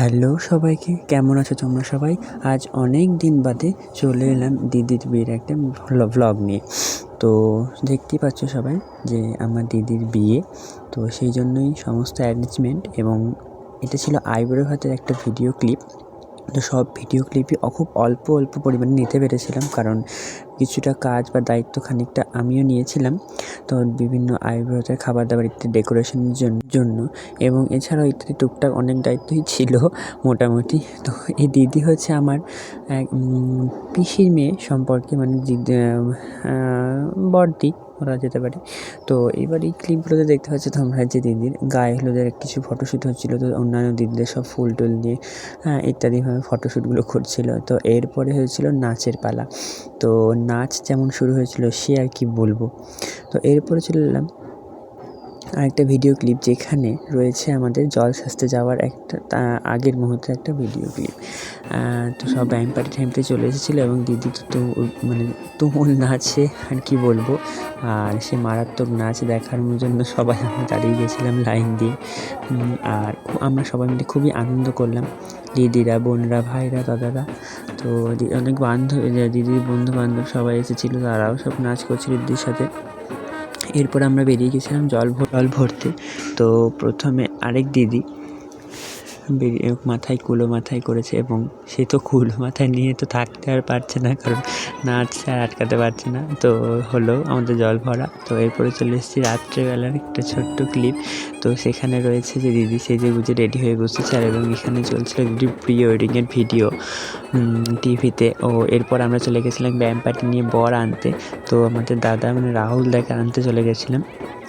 Hello সবাইকে, কেমন আছো তোমরা সবাই? আজ অনেক দিন বাদে চলে এলাম দিদির বিয়ের একটা ভ্লগ নিয়ে। তো দেখতেই পাচ্ছ সবাই যে আমার দিদির বিয়ে, তো সেই জন্যই সমস্ত অ্যারেঞ্জমেন্ট এবং এটা ছিল আইবুড়ো ভাতের একটা ভিডিও ক্লিপ তো সব ভিডিও ক্লিপই খুব অল্প অল্প পরিমাণে নিতে পেরেছিলাম কারণ কিছুটা কাজ বা দায়িত্ব খানিকটা আমিও নিয়েছিলাম। তো বিভিন্ন আইব্রোতে খাবার দাবার ইত্যাদি ডেকোরেশনের জন্য এবং এছাড়াও ইত্যাদি টুকটাক অনেক দায়িত্বই ছিল মোটামুটি। তো এই দিদি হচ্ছে আমার এক পিসির মেয়ে সম্পর্কে মানে বড়দি করা যেতে পারে। তো এবার এই ক্লিপগুলোতে দেখতে পাচ্ছ তোমরা যে দিদির গায়ে হলুদের কিছু ফটোশ্যুট হচ্ছিল। তো অন্যান্য দিদিদের সব ফুল টুল দিয়ে হ্যাঁ ইত্যাদিভাবে ফটোশ্যুটগুলো করছিল। তো এরপরে হয়েছিল নাচের পালা। তো নাচ যেমন শুরু হয়েছিল সে আর কি বলব। তো এরপরে চলে এলাম আরেকটা ভিডিও ক্লিপ যেখানে রয়েছে আমাদের জল সাজতে যাওয়ার একটা আগের মুহূর্তে একটা ভিডিও ক্লিপ তো সব ব্যাং পার্টি টাইমতে চলে এসেছিল এবং দিদি তো তো মানে তুমুল নাচে আর কি বলব। আর সে মারাত্মক নাচ দেখার জন্য সবাই আমরা দাঁড়িয়ে গেছিলাম লাইন দিয়ে। আর আমরা সবাই মিলে খুবই আনন্দ করলাম। দিদিরা বোনরা ভাইরা দাদারা। তো অনেক বান্ধব দিদির বন্ধু বান্ধব সবাই এসেছিল, তারাও সব নাচ করছিল দিদির সাথে। এরপর আমরা বেরিয়ে গেছিলাম জল জল ভরতে। তো প্রথমে আরেক দিদি মাথায় কুলো মাথায় করেছে এবং সে তো কুলো মাথায় নিয়ে তো থাকতে আর পারছে না, কারণ নাচ আর আটকাতে পারছে না। তো হলো আমাদের জল ভরা। তো এরপরে চলে এসেছি রাত্রেবেলার একটা ছোট্ট ক্লিপ তো সেখানে রয়েছে যে দিদি সেজে গুজে রেডি হয়ে বসেছে আর এবং এখানে চলছিল দিদির প্রি ওয়েডিংয়ের ভিডিও টিভিতে ও, এরপর আমরা চলে গেছিলাম ব্যায়াম পার্টি নিয়ে বর আনতে। তো আমাদের দাদা মানে রাহুল দাকে আনতে চলে গেছিলাম।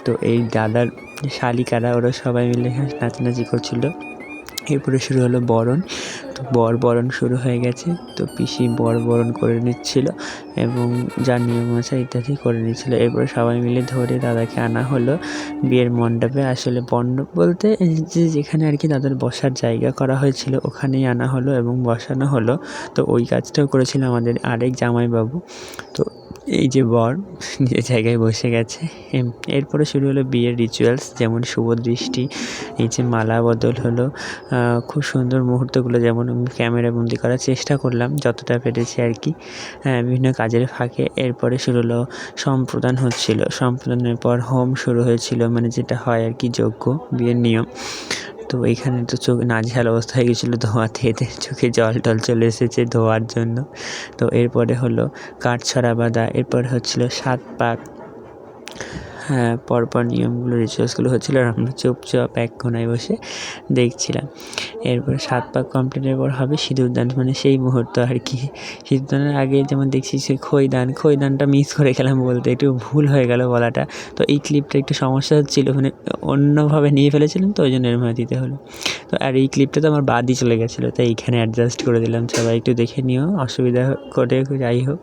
তো এই দাদার শালিকারা, ওরা সবাই মিলে নাচানাচি করছিল। এরপরে শুরু হলো বরণ। তো বর বরণ শুরু হয়ে গেছে। তো পিসি বর বরণ করে নিচ্ছিল এবং যা নিয়ম আছে ইত্যাদি করে নিচ্ছিল। এরপরে সবাই মিলে ধরে দাদাকে আনা হলো। বিয়ের মণ্ডপে আসলে মণ্ডপ বলতে যে যেখানে আর কি তাদের বসার জায়গা করা হয়েছিল, ওখানেই আনা হলো এবং বসানো হলো। তো ওই কাজটাও করেছিল আমাদের আরেক জামাইবাবু। তো এই যে বর, যে জায়গায় বসে গেছে। এরপরে শুরু হলো বিয়ের রিচুয়ালস যেমন শুভ দৃষ্টি, এই যে মালা বদল হলো। খুব সুন্দর মুহূর্তগুলো যেমন ক্যামেরা বন্দি করার চেষ্টা করলাম, যতটা পেরেছি আর কি। বিভিন্ন কাজের ফাঁকে এরপরে শুরু হলো সম্প্রদান হচ্ছিল। সম্প্রদানের পর হোম শুরু হয়েছিল মানে যেটা হয় আর কি, যজ্ঞ, বিয়ের নিয়ম। তো এইখানে তো চোখ নাজেহাল অবস্থা হয়ে গেছিল ধোঁয়াতে এদের চোখে জল টল চলে এসেছে ধোয়ার জন্য। তো এরপরে হলো কাঠ ছড়া বাঁধা, এরপরে হচ্ছিল সাত পাক। পরপর নিয়মগুলো রিচুয়ালসগুলো হচ্ছিল আর আমরা চুপচাপ এক কোনায় বসে দেখছিলাম। এরপর সাত পাক কমপ্লিটের পর হবে সিঁদুরদান মানে সেই মুহূর্ত আর কি। সিঁদুরদানের আগে যেমন দেখছি সে খৈদান খৈদানটা মিস করে গেলাম বলতে, একটু ভুল হয়ে গেল বলাটা। তো এই ক্লিপটা একটু সমস্যা হচ্ছিল মানে অন্যভাবে নিয়ে ফেলেছিলাম তো ওই জন্য এরমভাবে দিতে হলো। তো আর এই ক্লিপটা তো আমার বাদই চলে গেছিল, তাই এইখানে অ্যাডজাস্ট করে দিলাম। সবাই একটু দেখে নিও, অসুবিধা করে যাই হোক।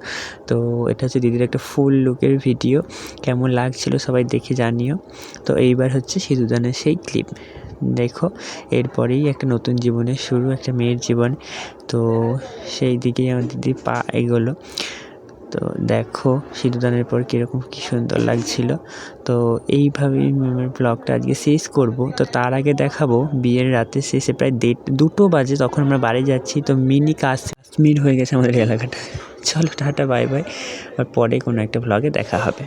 তো এটা হচ্ছে দিদির একটা ফুল লুকের ভিডিও কেমন লাগছিল সবাই দেখে জানিও। তো এইবার হচ্ছে সিঁদুরদানের সেই ক্লিপ। দেখো, এরপরেই একটা নতুন জীবনের শুরু, একটা মেয়ের জীবন। তো সেই দিকেই আমার দিদি পা এগোলো। তো দেখো সিঁদুরদানের পর কীরকম কী সুন্দর লাগছিল। তো এইভাবেই আমার ব্লগটা আজকে শেষ করব। তো তার আগে দেখাবো, বিয়ের রাতে শেষে প্রায় দেড়, দুটো বাজে তখন আমরা বাড়ি যাচ্ছি, তো মিনি কাশ্মীর হয়ে গেছে আমাদের এলাকাটা। চলো টাটা, বাই বাই। আর পরে কোনো একটা ব্লগে দেখা হবে।